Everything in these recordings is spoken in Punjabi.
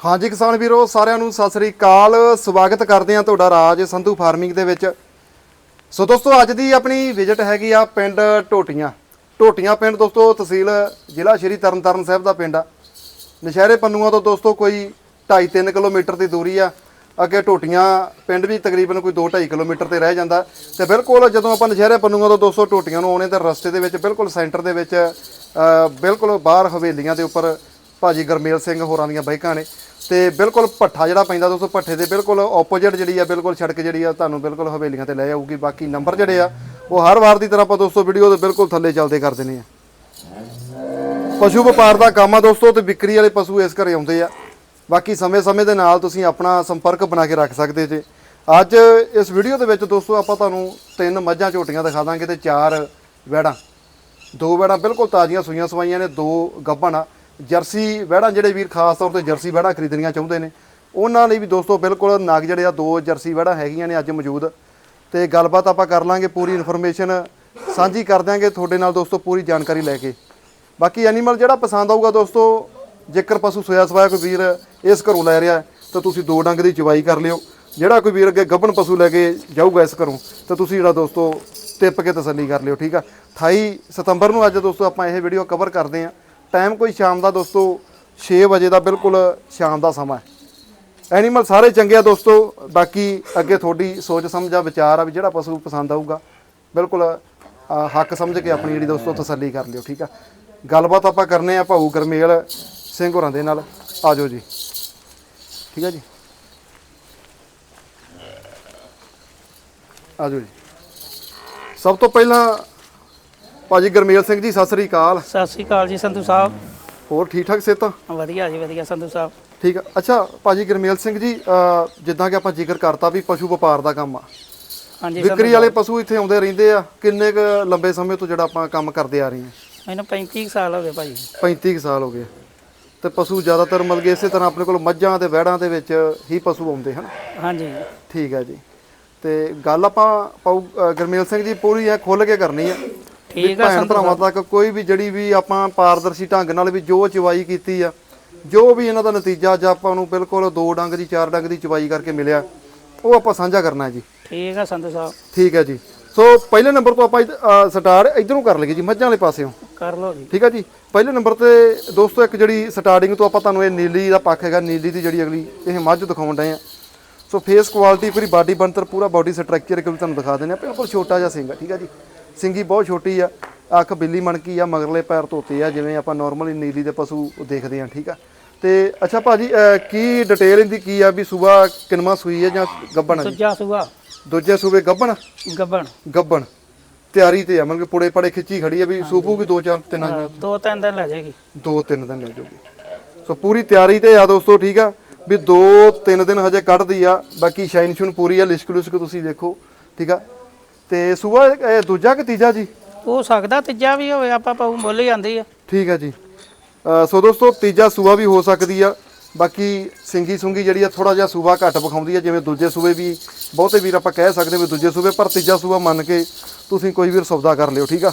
ਹਾਂਜੀ ਕਿਸਾਨ ਵੀਰੋ, ਸਾਰਿਆਂ ਨੂੰ ਸਤਿ ਸ੍ਰੀ ਅਕਾਲ। ਸਵਾਗਤ ਕਰਦੇ ਹਾਂ ਤੁਹਾਡਾ ਰਾਜ ਸੰਧੂ ਫਾਰਮਿੰਗ ਦੇ ਵਿੱਚ। ਸੋ ਦੋਸਤੋ, ਅੱਜ ਦੀ ਆਪਣੀ ਵਿਜ਼ਿਟ ਹੈਗੀ ਆ ਪਿੰਡ ਟੋਟੀਆਂ ਟੋਟੀਆਂ ਪਿੰਡ ਦੋਸਤੋ, ਤਹਿਸੀਲ ਜ਼ਿਲ੍ਹਾ ਸ਼੍ਰੀ ਤਰਨਤਾਰਨ ਸਾਹਿਬ ਦਾ ਪਿੰਡ ਆ। ਨਸ਼ਹਿਰੇ ਪੰਨੂਆਂ ਤੋਂ ਦੋਸਤੋ, ਕੋਈ 2.5-3 ਕਿਲੋਮੀਟਰ ਦੀ ਦੂਰੀ ਆ। ਅੱਗੇ ਟੋਟੀਆਂ ਪਿੰਡ ਵੀ ਤਕਰੀਬਨ ਕੋਈ 2-2.5 ਕਿਲੋਮੀਟਰ ਤੇ ਰਹਿ ਜਾਂਦਾ। ਤੇ ਬਿਲਕੁਲ ਜਦੋਂ ਆਪਾਂ ਨਸ਼ਹਿਰੇ ਪੰਨੂਆਂ ਤੋਂ ਦੋਸਤੋ ਟੋਟੀਆਂ ਨੂੰ ਆਉਣੇ ਤੇ ਰਸਤੇ ਦੇ ਵਿੱਚ ਬਿਲਕੁਲ ਸੈਂਟਰ ਦੇ ਵਿੱਚ ਬਿਲਕੁਲ ਬਾਹਰ ਹਵੇਲੀਆਂ ਦੇ ਉੱਪਰ ਭਾਜੀ ਗਰਮੇਲ ਸਿੰਘ ਹੋਰਾਂ ਦੀਆਂ ਬਾਈਕਾਂ ਨੇ। ਤੇ ਬਿਲਕੁਲ ਭੱਠਾ ਜਿਹੜਾ ਪੈਂਦਾ ਦੋਸਤੋ, ਭੱਠੇ ਦੇ ਬਿਲਕੁਲ ਆਪੋਜ਼ਿਟ ਜਿਹੜੀ ਆ, ਬਿਲਕੁਲ ਸੜਕ ਜਿਹੜੀ ਆ, ਤੁਹਾਨੂੰ ਬਿਲਕੁਲ ਹਵੇਲੀਆਂ ਤੇ ਲੈ ਜਾਊਗੀ ਬਾਕੀ ਨੰਬਰ ਜਿਹੜੇ ਆ, ਉਹ ਹਰ ਵਾਰ ਦੀ ਤਰ੍ਹਾਂ ਆਪਾਂ ਦੋਸਤੋ ਵੀਡੀਓ ਦੇ ਬਿਲਕੁਲ ਥੱਲੇ ਚੱਲਦੇ ਕਰ ਦਿੰਦੇ ਆ। ਪਸ਼ੂ ਵਪਾਰ ਦਾ ਕੰਮ ਆ ਦੋਸਤੋ ਤੇ ਵਿਕਰੀ ਵਾਲੇ ਪਸ਼ੂ ਇਸ ਘਰੇ ਆਉਂਦੇ ਆ। ਬਾਕੀ ਸਮੇਂ-ਸਮੇਂ ਦੇ ਨਾਲ ਤੁਸੀਂ ਆਪਣਾ ਸੰਪਰਕ ਬਣਾ ਕੇ ਰੱਖ ਸਕਦੇ ਜੇ। ਅੱਜ ਇਸ ਵੀਡੀਓ ਦੇ ਵਿੱਚ ਦੋਸਤੋ ਆਪਾਂ ਤੁਹਾਨੂੰ ਤਿੰਨ ਮੱਝਾਂ ਝੋਟੀਆਂ ਦਿਖਾ ਦਾਂਗੇ ਤੇ ਚਾਰ ਵੈੜਾਂ। ਦੋ ਵੈੜਾਂ ਬਿਲਕੁਲ ਤਾਜ਼ੀਆਂ ਸੂਈਆਂ ਸਵਾਈਆਂ ਨੇ, ਦੋ ਗੱਭਣ ਆ। ਜਰਸੀ ਵੈੜਾਂ ਜਿਹੜੇ ਵੀਰ ਖਾਸ ਤੌਰ ਤੇ ਜਰਸੀ ਵੈੜਾਂ ਖਰੀਦਣੀਆਂ ਚਾਹੁੰਦੇ ਨੇ, ਉਹਨਾਂ ਲਈ ਵੀ ਦੋਸਤੋ ਬਿਲਕੁਲ ਨਗ ਜਿਹੜੇ ਆ ਦੋ ਜਰਸੀ ਵੈੜਾਂ ਹੈਗੀਆਂ ਨੇ ਅੱਜ ਮੌਜੂਦ। ਤੇ ਗੱਲਬਾਤ ਆਪਾਂ ਕਰ ਲਾਂਗੇ, ਪੂਰੀ ਇਨਫੋਰਮੇਸ਼ਨ ਸਾਂਝੀ ਕਰ ਦਿਆਂਗੇ ਤੁਹਾਡੇ ਨਾਲ ਦੋਸਤੋ, ਪੂਰੀ ਜਾਣਕਾਰੀ ਲੈ ਕੇ। ਬਾਕੀ ਐਨੀਮਲ ਜਿਹੜਾ ਪਸੰਦ ਆਊਗਾ ਦੋਸਤੋ, ਜੇਕਰ ਪਸ਼ੂ ਸੋਇਆ ਸਵਾਇਆ ਕੋਈ ਵੀਰ ਇਸ ਘਰੋਂ ਲੈ ਰਿਹਾ ਤਾਂ ਤੁਸੀਂ ਦੋ ਡੰਗ ਦੀ ਚਵਾਈ ਕਰ ਲਿਓ। ਜਿਹੜਾ ਕੋਈ ਵੀਰ ਅੱਗੇ ਗੱਭਣ ਪਸ਼ੂ ਲੈ ਕੇ ਜਾਊਗਾ ਇਸ ਘਰੋਂ, ਤਾਂ ਤੁਸੀਂ ਜਿਹੜਾ ਦੋਸਤੋ ਟਿੱਪ ਕੇ ਤਸੱਲੀ ਕਰ ਲਿਓ, ਠੀਕ ਆ? 28 ਸਤੰਬਰ ਨੂੰ ਅੱਜ ਦੋਸਤੋ ਆਪਾਂ ਇਹ ਵੀਡੀਓ ਕਵਰ ਕਰਦੇ ਆਂ ਟਾਈਮ ਕੋਈ ਸ਼ਾਮ ਦਾ ਦੋਸਤੋ 6 ਵਜੇ ਦਾ ਬਿਲਕੁਲ ਸ਼ਾਮ ਦਾ ਸਮਾਂ ਹੈ। ਐਨੀਮਲ ਸਾਰੇ ਚੰਗੇ ਆ ਦੋਸਤੋ, ਬਾਕੀ ਅੱਗੇ ਤੁਹਾਡੀ ਸੋਚ ਸਮਝ ਆ, ਵਿਚਾਰ ਆ ਵੀ ਜਿਹੜਾ ਪਸ਼ੂ ਪਸੰਦ ਆਊਗਾ, ਬਿਲਕੁਲ ਹੱਕ ਸਮਝ ਕੇ ਆਪਣੀ ਜਿਹੜੀ ਦੋਸਤੋ ਤਸੱਲੀ ਕਰ ਲਿਓ, ਠੀਕ ਆ? ਗੱਲਬਾਤ ਆਪਾਂ ਕਰਨੇ ਆ ਭਾਊ ਗਰਮੇਲ ਸਿੰਘ ਹੋਰਾਂ ਦੇ ਨਾਲ। ਆਜੋ ਜੀ। ਠੀਕ ਆ ਜੀ? ਆਜੋ ਜੀ। ਸਭ ਤੋਂ ਪਹਿਲਾਂ ਭਾਜੀ ਗਰਮੇਲ ਸਿੰਘ ਜੀ ਸਤਿ ਸ੍ਰੀ ਅਕਾਲ। ਸਤਿ ਸ੍ਰੀ ਅਕਾਲ ਜੀ ਸੰਧੂ ਸਾਹਿਬ। ਹੋਰ ਠੀਕ ਠਾਕ ਸਿਹਤ? ਵਧੀਆ ਜੀ ਵਧੀਆ ਸੰਧੂ ਸਾਹਿਬ। ਠੀਕ ਆ। ਅੱਛਾ ਭਾਜੀ ਗਰਮੇਲ ਸਿੰਘ ਜੀ ਜਿੱਦਾਂ ਕਿ ਆਪਾਂ ਜ਼ਿਕਰ ਕਰਤਾ ਵੀ ਪਸ਼ੂ ਵਪਾਰ ਦਾ ਕੰਮ ਆ। ਹਾਂਜੀ ਵਿਕਰੀ ਵਾਲੇ ਪਸ਼ੂ ਇੱਥੇ ਆਉਂਦੇ ਰਹਿੰਦੇ ਆ। ਕਿੰਨੇ ਕੁ ਲੰਬੇ ਸਮੇਂ ਤੋਂ ਜਿਹੜਾ ਆਪਾਂ ਕੰਮ ਕਰਦੇ ਆ ਰਹੇ ਹਾਂ ਮੈਨੂੰ 35 ਕੁ ਸਾਲ ਹੋ ਗਏ ਭਾਜੀ। 35 ਕੁ ਸਾਲ ਹੋ ਗਏ। ਤੇ ਪਸ਼ੂ ਜ਼ਿਆਦਾਤਰ ਮਤਲਬ ਕਿ ਇਸੇ ਤਰ੍ਹਾਂ ਆਪਣੇ ਕੋਲ ਮੱਝਾਂ ਤੇ ਵਹਿੜਾਂ ਦੇ ਵਿੱਚ ਹੀ ਪਸ਼ੂ ਆਉਂਦੇ ਹਨ? ਹਾਂਜੀ। ਠੀਕ ਹੈ ਜੀ। ਤੇ ਗੱਲ ਆਪਾਂ ਅਹ ਗਰਮੇਲ ਸਿੰਘ ਜੀ ਪੂਰੀ ਐ ਖੁੱਲ ਕੇ ਕਰਨੀ ਆ। ਠੀਕ ਆ ਭੈਣ ਭਰਾਵਾਂ ਤੱਕ ਕੋਈ ਵੀ ਜਿਹੜੀ ਵੀ ਆਪਾਂ ਪਾਰਦਰਸ਼ੀ ਢੰਗ ਨਾਲ ਵੀ ਜੋ ਚਵਾਈ ਕੀਤੀ ਆ ਜੋ ਵੀ ਇਹਨਾਂ ਦਾ ਨਤੀਜਾ ਅੱਜ ਆਪਾਂ ਨੂੰ ਬਿਲਕੁਲ ਦੋ ਡੰਗ ਦੀ ਚਾਰ ਡੰਗ ਦੀ ਚਵਾਈ ਕਰਕੇ ਮਿਲਿਆ ਉਹ ਆਪਾਂ ਸਾਂਝਾ ਕਰਨਾ ਹੈ ਜੀ। ਠੀਕ ਆ ਸੰਧੂ ਸਾਹਿਬ। ਠੀਕ ਹੈ ਜੀ। ਸੋ ਪਹਿਲੇ ਨੰਬਰ ਤੋਂ ਆਪਾਂ ਸਟਾਰਟ ਇਧਰੋਂ ਕਰ ਲਈਏ ਜੀ ਮੱਝਾਂ ਵਾਲੇ ਪਾਸਿਓਂ। ਕਰ ਲਓ ਜੀ। ਠੀਕ ਹੈ ਜੀ। ਪਹਿਲੇ ਨੰਬਰ ਤੇ ਦੋਸਤੋ ਇੱਕ ਜਿਹੜੀ ਸਟਾਰਟਿੰਗ ਤੋਂ ਆਪਾਂ ਤੁਹਾਨੂੰ ਇਹ ਨੀਲੀ ਦਾ ਪੱਖ ਹੈਗਾ ਨੀਲੀ ਦੀ ਜਿਹੜੀ ਅਗਲੀ ਇਹ ਮੱਝ ਦਿਖਾਉਣ ਡਏ ਆ। ਸੋ ਫੇਸ ਕੁਆਲਿਟੀ ਪੂਰੀ ਬਾਡੀ ਬਣਤਰ ਪੂਰਾ ਬਾਡੀ ਸਟਰਕਚਰ ਵੀ ਤੁਹਾਨੂੰ ਦਿਖਾ ਦਿੰਦੇ ਆ ਬਿਲਕੁਲ ਛੋਟਾ ਜਿਹਾ ਸਿੰਘ ਆ ਠੀਕ ਹੈ ਜੀ। ਸਿੰਗੀ ਬਹੁਤ ਛੋਟੀ ਆ ਅੱਖ ਬਿੱਲੀ ਮਣਕੀ ਆ ਮਗਰਲੇ ਪੈਰ ਧੋਤੇ ਆ ਜਿਵੇਂ ਆਪਾਂ ਨਾਰਮਲੀ ਨੀਲੀ ਦੇ ਪਸ਼ੂ ਦੇਖਦੇ ਆ ਠੀਕ ਆ। ਤੇ ਅੱਛਾ ਭਾਜੀ ਅਹ, ਕੀ ਡਿਟੇਲ ਇਹਦੀ ਕੀ ਆ ਵੀ ਸੂਬਾ ਕਿਨਮਾ ਸੂਈ ਹੈ ਜਾਂ ਗੱਬਣ ਆ ਜੀ? ਸੂਆ। ਦੂਜੇ ਸੂਬੇ ਗੱਬਣ? ਗੱਬਣ। ਗੱਬਣ। ਤਿਆਰੀ ਤੇ ਆ ਮਤਲਬ ਕਿ ਪੁੜੇ ਪੜੇ ਖਿੱਚੀ ਖੜੀ ਆ ਵੀ ਸੂਪੂਗੀ ਦੋ ਚਾਰ ਤਿੰਨ ਹਾਂ, ਦੋ। ਤਿੰਨ ਦਿਨ ਲੈ ਜਾਏਗੀ। ਦੋ ਤਿੰਨ ਦਿਨ ਲੱਗ ਜੂਗੀ ਸੋ ਪੂਰੀ ਤਿਆਰੀ ਤੇ ਆ ਦੋਸਤੋ ਠੀਕ ਆ ਵੀ ਦੋ ਤਿੰਨ ਦਿਨ ਹਜੇ ਕੱਢਦੀ ਆ ਬਾਕੀ ਸ਼ਾਈਨ ਸ਼ੂਨ ਪੂਰੀ ਆ ਲਿਸਕ ਲੁਸਕ ਤੁਸੀਂ ਦੇਖੋ ਠੀਕ ਆ। ਤੇ ਸੂਆ ਇਹ ਦੂਜਾ ਕਿ ਤੀਜਾ ਜੀ? ਹੋ ਸਕਦਾ ਤੀਜਾ ਵੀ ਹੋਵੇ ਆਪਾਂ ਪਾਉ ਮੁੱਲ ਹੀ ਆਂਦੀ ਆ। ਠੀਕ ਆ ਜੀ। ਅ, ਸੋ ਦੋਸਤੋ ਤੀਜਾ ਸੂਆ ਵੀ ਹੋ ਸਕਦੀ ਆ। ਬਾਕੀ ਸਿੰਗੀ ਸੁੰਗੀ ਜਿਹੜੀ ਆ ਥੋੜਾ ਜਿਹਾ ਸੂਆ ਘੱਟ ਵਿਖਾਉਂਦੀ ਆ ਜਿਵੇਂ ਦੂਜੇ ਸੂਏ ਵੀ ਬਹੁਤੇ ਵੀਰ ਆਪਾਂ ਕਹਿ ਸਕਦੇ ਵੀ ਦੂਜੇ ਸੂਏ ਪਰ ਤੀਜਾ ਸੂਆ ਮੰਨ ਕੇ ਤੁਸੀਂ ਕੋਈ ਵੀਰ ਸੌਦਾ ਕਰ ਲਿਓ ਠੀਕ ਆ?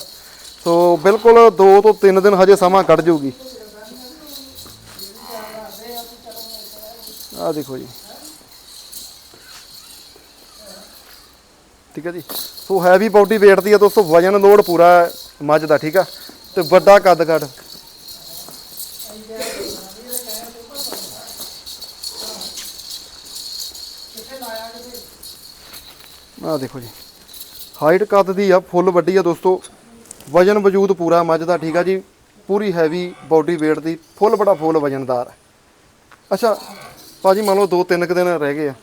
ਸੋ ਬਿਲਕੁਲ 2 ਤੋਂ 3 ਦਿਨ ਹਜੇ ਸਮਾਂ ਕੱਢ ਜਾਊਗੀ ਆ ਦੇਖੋ ਜੀ। ਠੀਕ ਹੈ ਜੀ। ਸੋ ਹੈਵੀ ਬਾਡੀ weight ਦੀ ਆ ਦੋਸਤੋ, ਵਜਨ ਲੋਡ ਪੂਰਾ ਮੱਝ ਦਾ, ਠੀਕ ਆ। ਤੇ ਵੱਡਾ ਕੱਦ ਕੱਦ ਆ ਦੇਖੋ ਜੀ। ਹਾਈਟ ਕੱਦ ਦੀ ਆ ਫੁੱਲ ਵੱਡੀ ਆ ਦੋਸਤੋ। ਵਜਨ ਵਜੂਦ ਪੂਰਾ ਮੱਝ ਦਾ, ਠੀਕ ਆ ਜੀ। ਪੂਰੀ ਹੈਵੀ ਬਾਡੀ weight ਦੀ ਫੁੱਲ ਬੜਾ ਫੁੱਲ ਵਜਨਦਾਰ ਹੈ ਅੱਛਾ, ਭਾਜੀ ਮੰਨ ਲਓ ਦੋ ਤਿੰਨ ਕੁ ਦਿਨ ਰਹਿ ਗਏ ਆ।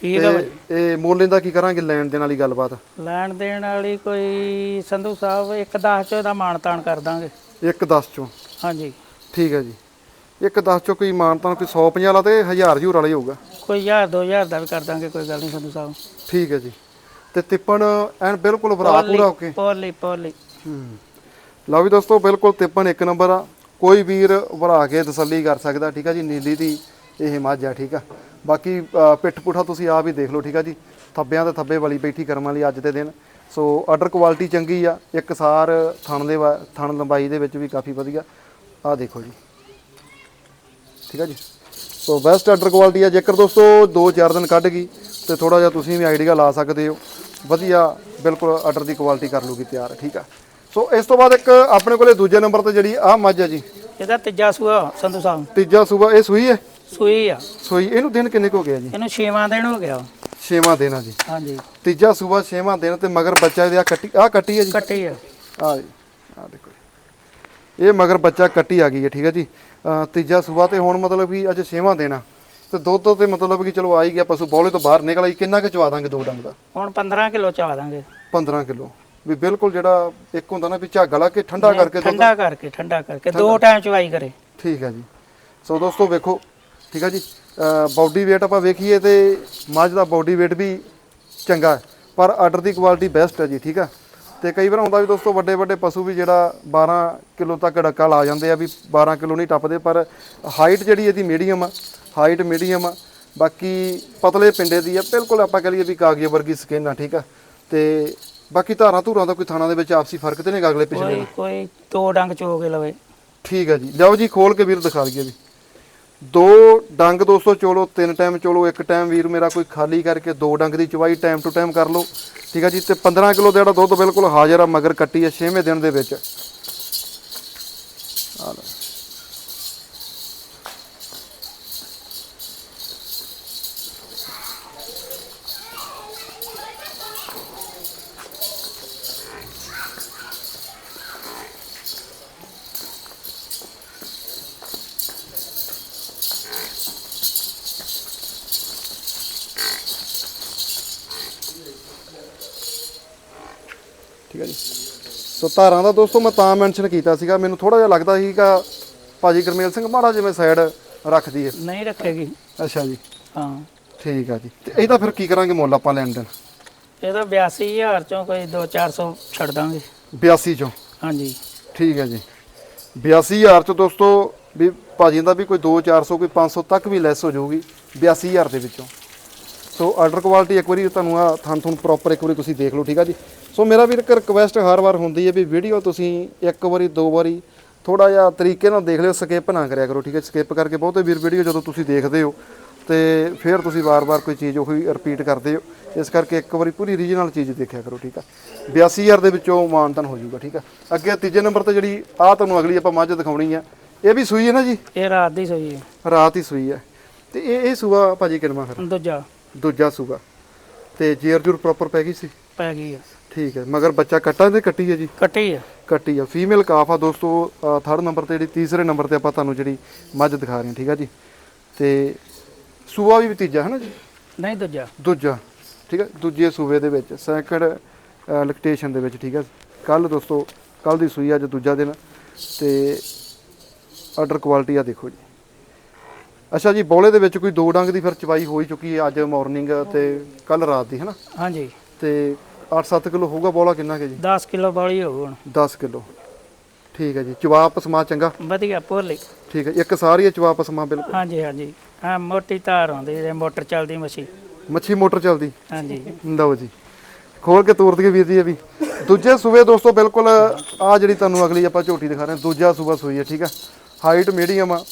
ਠੀਕ ਭਾਜੀ ਤੇ ਇਹ ਮੁੱਲ ਇਹਦਾ ਕੀ ਕਰਾਂਗੇ ਲੈਣ ਦੇਣ ਵਾਲੀ ਗੱਲਬਾਤ? ਲੈਣ ਦੇਣ ਵਾਲੀ ਕੋਈ ਸੰਧੂ ਸਾਹਿਬ ਇੱਕ 10 ਚੋਂ ਦਾ ਮਾਣ ਤਾਣ ਕਰ ਦਾਂਗੇ। ਇੱਕ 10 ਚੋਂ? ਹਾਂਜੀ। ਠੀਕ ਹੈ ਜੀ। ਇੱਕ 10 ਚੋਂ ਕੋਈ ਮਾਨਤਾਂ ਕੋਈ 150 ਵਾਲਾ ਤੇ 1000 ਹਜ਼ੂਰ ਵਾਲਾ ਹੀ ਹੋਊਗਾ। ਕੋਈ 1000 2000 ਦਾ ਵੀ ਕਰ ਦਾਂਗੇ ਕੋਈ ਗੱਲ ਨਹੀਂ ਸੰਧੂ ਸਾਹਿਬ। ਠੀਕ ਹੈ ਜੀ। ਤੇ ਤਿੱਪਣ ਐਨ ਬਿਲਕੁਲ ਭਰਾ ਪੂਰਾ ਓਕੇ ਪੋਲੀ ਪੋਲੀ। ਲਓ ਵੀ ਦੋਸਤੋ ਬਿਲਕੁਲ ਤਿੱਪਣ ਇੱਕ ਨੰਬਰ ਆ। ਕੋਈ ਵੀਰ ਭਰਾ ਕੇ ਤਸੱਲੀ ਕਰ ਸਕਦਾ ਠੀਕ ਆ ਜੀ? ਨੀਲੀ ਦੀ ਇਹ ਮੱਝ ਆ ਠੀਕ ਆ? ਬਾਕੀ ਪਿੱਠ ਪੁੱਠਾ ਤੁਸੀਂ ਆਪ ਹੀ ਦੇਖ ਲਓ ਠੀਕ ਆ ਜੀ? ਥੱਬਿਆਂ ਤੇ ਥੱਬੇ ਵਾਲੀ ਬੈਠੀ ਕਰਮਾਂ ਲਈ ਅੱਜ ਦੇ ਦਿਨ। ਸੋ ਆਰਡਰ ਕੁਆਲਿਟੀ ਚੰਗੀ ਆ। ਇੱਕ ਸਾਰ ਥਣ ਦੇ ਵਾ- ਥਣ ਲੰਬਾਈ ਦੇ ਵਿੱਚ ਵੀ ਕਾਫੀ ਵਧੀਆ। ਆ ਦੇਖੋ ਜੀ। ਠੀਕ ਆ ਜੀ? ਸੋ ਬੈਸਟ ਆਰਡਰ ਕੁਆਲਿਟੀ ਆ। ਜੇਕਰ ਦੋਸਤੋ 2-4 ਦਿਨ ਕੱਢ ਗਈ ਤੇ ਥੋੜਾ ਜਿਹਾ ਤੁਸੀਂ ਵੀ ਆਈਡੀਆ ਲਾ ਸਕਦੇ ਹੋ। ਵਧੀਆ ਬਿਲਕੁਲ ਆਰਡਰ ਦੀ ਕੁਆਲਿਟੀ ਕਰ ਲੂਗੀ ਤਿਆਰ ਠੀਕ ਆ? ਸੋ ਇਸ ਤੋਂ ਬਾਅਦ ਇੱਕ ਆਪਣੇ ਕੋਲੇ ਦੂਜੇ ਨੰਬਰ ਤੇ ਜਿਹੜੀ ਆ ਮੱਝ ਆ ਜੀ। ਇਹਦਾ ਤੀਜਾ ਸੂਆ ਸੰਧੂ ਸਾਹਿਬ। ਤੀਜਾ ਸੂਬਾ ਇਹ ਸੂਈ ਹੈ? ਸੂਈ ਆ। ਸੂਈ ਇਹਨੂੰ ਦਿਨ ਕਿੰਨੇ ਕੁ ਹੋ ਗਿਆ ਜੀ? ਇਹਨੂੰ 6ਵਾਂ ਦਿਨ ਹੋ ਗਿਆ। ਛੇਵਾਂ ਦਿਨ ਆ ਜੀ। ਹਾਂਜੀ। ਤੀਜਾ ਸੂਬਾ ਛੇਵਾਂ ਦਿਨ ਤੇ ਮਗਰ ਬੱਚਾ ਇਹਦੇ ਆ ਕੱਟੀ ਆ ਕੱਟੀ ਹੈ ਜੀ? ਕੱਟੀ ਆ। ਆ ਜੀ ਆ ਦੇਖੋ ਜੀ। ਇਹ ਮਗਰ ਬੱਚਾ ਕੱਟੀ ਆ ਗਈ ਹੈ ਠੀਕ ਹੈ ਜੀ। ਅਹ ਤੀਜਾ ਸੂਬਾ ਤੇ ਹੁਣ ਮਤਲਬ ਵੀ ਅੱਜ ਛੇਵਾਂ ਦਿਨ ਆ। ਤੇ ਦੁੱਧ ਤੇ ਮਤਲਬ ਕਿ ਚਲੋ ਆ ਹੀ ਗਿਆ ਪਸ਼ੂ ਬੌਲੇ ਤੋਂ ਬਾਹਰ ਨਿਕਲ ਆਈ ਕਿੰਨਾ ਕੁ ਚਵਾ ਦਾਂਗੇ ਦੋ ਡੰਗ ਦਾ? ਹੁਣ 15 ਕਿਲੋ ਚਾ ਦਾਂਗੇ। 15 ਕਿਲੋ। ਵੀ ਬਿਲਕੁਲ ਜਿਹੜਾ ਇੱਕ ਹੁੰਦਾ ਨਾ ਵੀ ਝੱਗ ਲਾ ਕੇ ਠੰਡਾ ਕਰਕੇ ਦੁੱਧ ਠੰਡਾ ਕਰਕੇ ਠੰਡਾ ਕਰਕੇ ਦੋ ਟਾਈਮ ਚਵਾਈ ਕਰੇ। ਠੀਕ ਹੈ ਜੀ। ਸੋ ਦੋਸਤੋ ਵੇਖੋ ਠੀਕ ਹੈ ਜੀ। ਬਾਡੀ weight ਆਪਾਂ ਵੇਖੀਏ ਤੇ ਮੱਝ ਦਾ ਬਾਡੀ weight ਵੀ ਚੰਗਾ ਹੈ ਪਰ ਆਰਡਰ ਦੀ ਕੁਆਲਿਟੀ ਬੈਸਟ ਹੈ ਜੀ ਠੀਕ ਹੈ ਤੇ ਕਈ ਵਾਰ ਹੁੰਦਾ ਵੀ ਦੋਸਤੋ ਵੱਡੇ ਵੱਡੇ ਪਸ਼ੂ ਵੀ ਜਿਹੜਾ 12 ਕਿਲੋ ਤੱਕ ਡੱਕਾ ਲਾ ਜਾਂਦੇ ਆ ਵੀ 12 ਕਿਲੋ ਨਹੀਂ ਟੱਪਦੇ ਪਰ ਹਾਈਟ ਜਿਹੜੀ ਇਹਦੀ ਮੀਡੀਅਮ ਆ ਹਾਈਟ ਮੀਡੀਅਮ ਆ ਬਾਕੀ ਪਤਲੇ ਪਿੰਡੇ ਦੀ ਆ ਬਿਲਕੁਲ ਆਪਾਂ ਕਹ ਲਈਏ ਵੀ ਕਾਗਜ਼ ਵਰਗੀ ਸਕਿਨ ਆ ਠੀਕ ਆ। ਤੇ ਬਾਕੀ ਧਾਰਾਂ ਧੂਰਾਂ ਦਾ ਕੋਈ ਥਾਣਾ ਦੇ ਵਿੱਚ ਆਪਸੀ ਫ਼ਰਕ ਤੇ ਨਹੀਂ ਅਗਲੇ ਪਿਛਲੇ ਕੋਈ ਕੋਈ ਦੋ ਡੰਗ ਚੋ ਕੇ ਲਵੇ। ਠੀਕ ਹੈ ਜੀ। ਲਿਆਓ ਜੀ ਖੋਲ ਕੇ ਵੀਰ ਦਿਖਾ ਦਈਏ ਵੀ। ਦੋ ਡੰਗ ਦੋਸਤੋ ਚੋਲੋ, ਤਿੰਨ ਟਾਈਮ ਚੋਲੋ, ਇੱਕ ਟਾਈਮ ਵੀਰ ਮੇਰਾ ਕੋਈ ਖਾਲੀ ਕਰਕੇ ਦੋ ਡੰਗ ਦੀ ਚਵਾਈ ਟਾਈਮ ਟੂ ਟਾਈਮ ਕਰ ਲਓ। ਠੀਕ ਹੈ ਜੀ, ਤੇ 15 ਕਿਲੋ ਦਾ ਜਿਹੜਾ ਦੁੱਧ ਬਿਲਕੁਲ ਹਾਜ਼ਰ ਆ ਮਗਰ ਕੱਟੀ ਹੈ 6ਵੇਂ ਦਿਨ ਦੇ ਵਿੱਚ। ਠੀਕ ਹੈ ਜੀ। ਸੋ ਧਾਰਾਂ ਦਾ ਦੋਸਤੋ ਮੈਂ ਤਾਂ ਮੈਂਸ਼ਨ ਕੀਤਾ ਸੀਗਾ। ਮੈਨੂੰ ਥੋੜਾ ਜਿਹਾ ਲੱਗਦਾ ਸੀਗਾ ਭਾਜੀ ਗਰਮੇਲ ਸਿੰਘ ਮਾੜਾ ਜਿਵੇਂ ਸਾਈਡ ਰੱਖ ਦਈਏ ਨਹੀਂ ਰੱਖੇਗੀ। ਅੱਛਾ ਜੀ। ਹਾਂ। ਠੀਕ ਆ ਜੀ। ਤੇ ਇਹਦਾ ਫਿਰ ਕੀ ਕਰਾਂਗੇ ਮੁੱਲ ਆਪਾਂ ਲੈਣ ਦੇਣ? ਇਹਦਾ 82000 ਚੋਂ ਕੋਈ 2-400 ਛੱਡ ਦਾਂਗੇ। 82 ਚੋਂ? ਹਾਂਜੀ। ਠੀਕ ਹੈ ਜੀ। 82000 ਚ ਦੋਸਤੋ ਵੀ ਭਾਜੀ ਦਾ ਵੀ ਕੋਈ 2 400 ਕੋਈ 500 ਤੱਕ ਵੀ ਲੈਸ ਹੋ ਜਾਊਗੀ 82000 ਦੇ ਵਿੱਚੋਂ। ਸੋ ਆਰਡਰ ਕੁਆਲਿਟੀ ਇੱਕ ਵਾਰੀ ਤੁਹਾਨੂੰ ਆ ਥਾਂ ਤੁਹਾਨੂੰ ਪ੍ਰੋਪਰ ਇੱਕ ਵਾਰੀ ਤੁਸੀਂ ਦੇਖ ਲਓ ਠੀਕ ਆ ਜੀ। ਸੋ ਮੇਰਾ ਵੀਰ ਇੱਕ ਰਿਕਵੈਸਟ ਹਰ ਵਾਰ ਹੁੰਦੀ ਹੈ ਵੀ ਵੀਡੀਓ ਤੁਸੀਂ ਇੱਕ ਵਾਰੀ ਦੋ ਵਾਰੀ ਥੋੜਾ ਜਿਹਾ ਤਰੀਕੇ ਨਾਲ ਦੇਖ ਲਿਓ ਸਕਿਪ ਨਾ ਕਰਿਆ ਕਰੋ ਠੀਕ ਹੈ? ਸਕਿਪ ਕਰਕੇ ਬਹੁਤੇ ਵੀਰ ਵੀਡੀਓ ਜਦੋਂ ਤੁਸੀਂ ਦੇਖਦੇ ਹੋ ਤੇ ਫਿਰ ਤੁਸੀਂ ਵਾਰ-ਵਾਰ ਕੋਈ ਚੀਜ਼ ਉਹੀ ਰਿਪੀਟ ਕਰਦੇ ਹੋ। ਇਸ ਕਰਕੇ ਇੱਕ ਵਾਰੀ ਪੂਰੀ ਰੀਜਨਲ ਚੀਜ਼ ਦੇਖਿਆ ਕਰੋ ਠੀਕ ਆ 82000 ਦੇ ਵਿੱਚੋਂ ਮਾਨਤਨ ਹੋ ਜਾਊਗਾ ਠੀਕ ਆ ਅੱਗੇ ਤੀਜੇ ਨੰਬਰ ਤੇ ਜਿਹੜੀ ਆ ਤੁਹਾਨੂੰ ਅਗਲੀ ਆਪਾਂ ਮੱਝ ਦਿਖਾਉਣੀ ਆ ਇਹ ਵੀ ਸੂਈ ਹੈ ਨਾ ਜੀ? ਇਹ ਰਾਤ ਦੀ ਸੋਈ ਹੈ। ਰਾਤ ਹੀ ਸੂਈ ਹੈ। ਤੇ ਇਹ ਇਹ ਸੂਆ ਭਾਜੀ ਕਿਨਵਾ ਫਿਰ? ਦੂਜਾ। ਦੂਜਾ ਸੂਆ। ਤੇ ਜੇਰ ਜੂਰ ਪ੍ਰੋਪਰ ਪੈ ਗਈ ਸੀ? ਪੈ ਗਈ ਹੈ ਠੀਕ ਹੈ ਮਗਰ ਬੱਚਾ ਕੱਟਾਂ ਤੇ ਕੱਟੀ ਹੈ ਜੀ? ਕੱਟੀ ਹੈ ਕੱਟੀ ਆ। ਫੀਮੇਲ ਕਾਫ ਆ ਦੋਸਤੋ ਥਰਡ ਨੰਬਰ ਤੇ ਜਿਹੜੀ ਤੀਸਰੇ ਨੰਬਰ ਤੇ ਆਪਾਂ ਤੁਹਾਨੂੰ ਜਿਹੜੀ ਮੱਝ ਦਿਖਾ ਰਹੇ ਹਾਂ ਠੀਕ ਆ ਜੀ? ਤੇ ਸੂਆ ਵੀ ਤੀਜਾ ਹੈ ਨਾ ਜੀ? ਨਹੀਂ ਦੂਜਾ। ਦੂਜਾ ਠੀਕ ਹੈ ਦੂਜੇ ਸੂਬੇ ਦੇ ਵਿੱਚ ਸੈਕੰਡ ਲੈਕਟੇਸ਼ਨ ਦੇ ਵਿੱਚ ਠੀਕ ਹੈ ਕੱਲ ਦੋਸਤੋ ਕੱਲ ਦੀ ਸੂਈ ਅੱਜ ਦੂਜਾ ਦਿਨ। ਤੇ ਆਰਡਰ ਕੁਆਲਿਟੀ ਆ ਦੇਖੋ ਜੀ। ਅੱਛਾ ਜੀ ਬੋਲੇ ਦੇ ਵਿੱਚ ਕੋਈ ਦੋ ਡੰਗ ਦੀ ਫਿਰ ਚਵਾਈ ਹੋ ਹੀ ਚੁੱਕੀ ਹੈ ਅੱਜ ਮਾਰਨਿੰਗ ਤੇ ਕੱਲ ਰਾਤ ਦੀ ਹੈ ਨਾ ਹਾਂਜੀ। ਤੇ 8-7 ਕਿਲੋ ਹੋਊਗਾ ਬੋਲਾ ਕਿੰਨਾ ਕੇ ਜੀ? 10 ਕਿਲੋ ਵਾਲੀ ਹੋਊ ਹੁਣ। 10 ਕਿਲੋ। ਠੀਕ ਹੈ ਜੀ ਚਵਾਪ ਸਮਾ ਚੰਗਾ। ਵਧੀਆ ਭੋਲੀ। ਠੀਕ ਹੈ ਇੱਕ ਸਾਰੀ ਹੈ ਚਵਾਪ ਸਮਾ ਬਿਲਕੁਲ। ਹਾਂਜੀ ਹਾਂਜੀ। ਹਾਂ ਮੋਟੀ ਤਾਰ ਆਉਂਦੀ ਜੇ ਮੋਟਰ ਚੱਲਦੀ ਮਸ਼ੀਨ ਮੱਛੀ ਮੋਟਰ ਚੱਲਦੀ। ਹਾਂਜੀ। ਲਓ ਜੀ। ਖੋਲ ਕੇ ਤੋਰ ਦਈਏ ਵੀਰ ਜੀ ਇਹ ਵੀ। ਦੂਜੇ ਸੂਬੇ ਦੋਸਤੋ ਬਿਲਕੁਲ ਆ ਜਿਹੜੀ ਤੁਹਾਨੂੰ ਅਗਲੀ ਆਪਾਂ ਝੋਟੀ ਦਿਖਾ ਰਹੇ ਹਾਂ ਦੂਜਾ ਸੂਬਾ ਸੂਈ ਹੈ ਠੀਕ ਆ ਹਾਈਟ ਮੀਡੀਅਮ ਆ